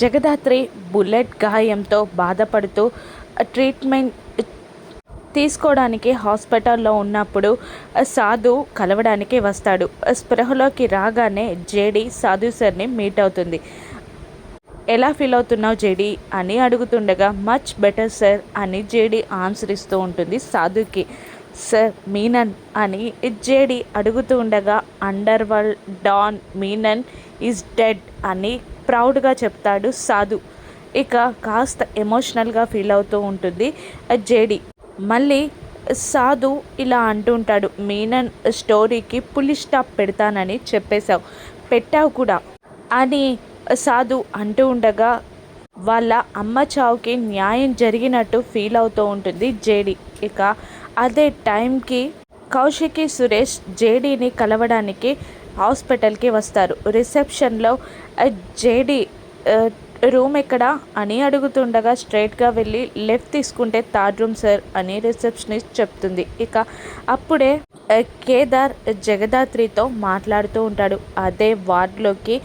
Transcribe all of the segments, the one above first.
Jagadhatri bullet గాయంతో బాధపడుతూ treatment తీసుకోవడానికి హాస్పిటల్లో ఉన్నప్పుడు సాధు కలవడానికి వస్తాడు. స్పృహలోకి రాగానే జేడి సాధు సార్ని మీట్ అవుతుంది. ఎలా ఫీల్ అవుతున్నావు జేడి? అని అడుగుతుండగా మచ్ బెటర్ సార్ అని జేడి ఆన్సర్ ఇస్తూ ఉంటుంది సాధుకి. సార్ మీనన్ అని జేడి అడుగుతూ ఉండగా underworld don Menon is dead అని ప్రౌడ్గా చెప్తాడు సాధు. ఇక కాస్త ఎమోషనల్గా ఫీల్ అవుతూ ఉంటుంది జేడి మళ్ళీ సాధు ఇలా అంటుంటాడు మీనన్ స్టోరీకి పులి స్టాప్ పెడతానని చెప్పేశావు పెట్టావు కూడా అని సాధు అంటూ ఉండగా వాళ్ళ అమ్మ చావుకి న్యాయం జరిగినట్టు ఫీల్ అవుతూ ఉంటుంది జేడి ఇక అదే టైంకి కౌశికి సురేష్ జేడీని కలవడానికి హాస్పిటల్కి వస్తారు. రిసెప్షన్లో జేడీ రూమ్ ఎక్కడ? అని అడుగుతుండగా స్ట్రైట్గా వెళ్ళి లెఫ్ట్ తీసుకుంటే థర్డ్ రూమ్ సార్ అని రిసెప్షనిస్ట్ చెప్తుంది. ఇక అప్పుడే కేదార్ జగదాత్రితో మాట్లాడుతూ ఉంటాడు. అదే వార్డ్లోకి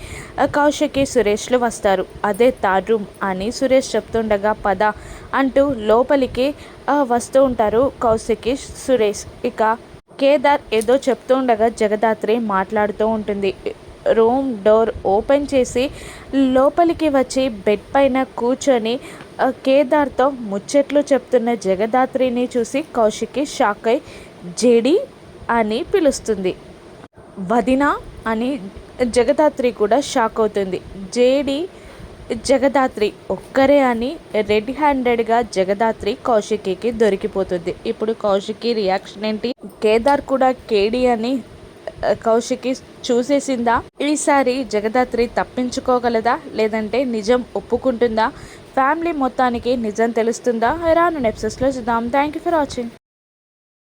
కౌశికి సురేష్లు వస్తారు. అదే థర్డ్ రూమ్ అని సురేష్ చెప్తుండగా పద అంటూ లోపలికి వస్తూ ఉంటారు కౌశికి సురేష్. ఇక కేదార్ ఏదో చెప్తూ ఉండగా జగదాత్రి మాట్లాడుతూ ఉంటుంది. రూమ్ డోర్ ఓపెన్ చేసి లోపలికి వచ్చి బెడ్ పైన కూర్చొని కేదార్తో ముచ్చట్లు చెప్తున్న జగదాత్రిని చూసి కౌశికి షాక్ అయి జేడి అని పిలుస్తుంది. వదిన అని జగదాత్రి కూడా షాక్ అవుతుంది. జేడి జగదాత్రి ఒక్కరే అని రెడ్ హ్యాండెడ్గా జగదాత్రి కౌశికికి దొరికిపోతుంది. ఇప్పుడు కౌశికి రియాక్షన్ ఏంటి? కేదార్ కూడా కేడి అని కౌశికి చూసేసిందా? ఈసారి జగదాత్రి తప్పించుకోగలదా? లేదంటే నిజం ఒప్పుకుంటుందా? ఫ్యామిలీ మొత్తానికి నిజం తెలుస్తుందా? రాను నెప్సెస్లో చూద్దాం. Thank you for watching.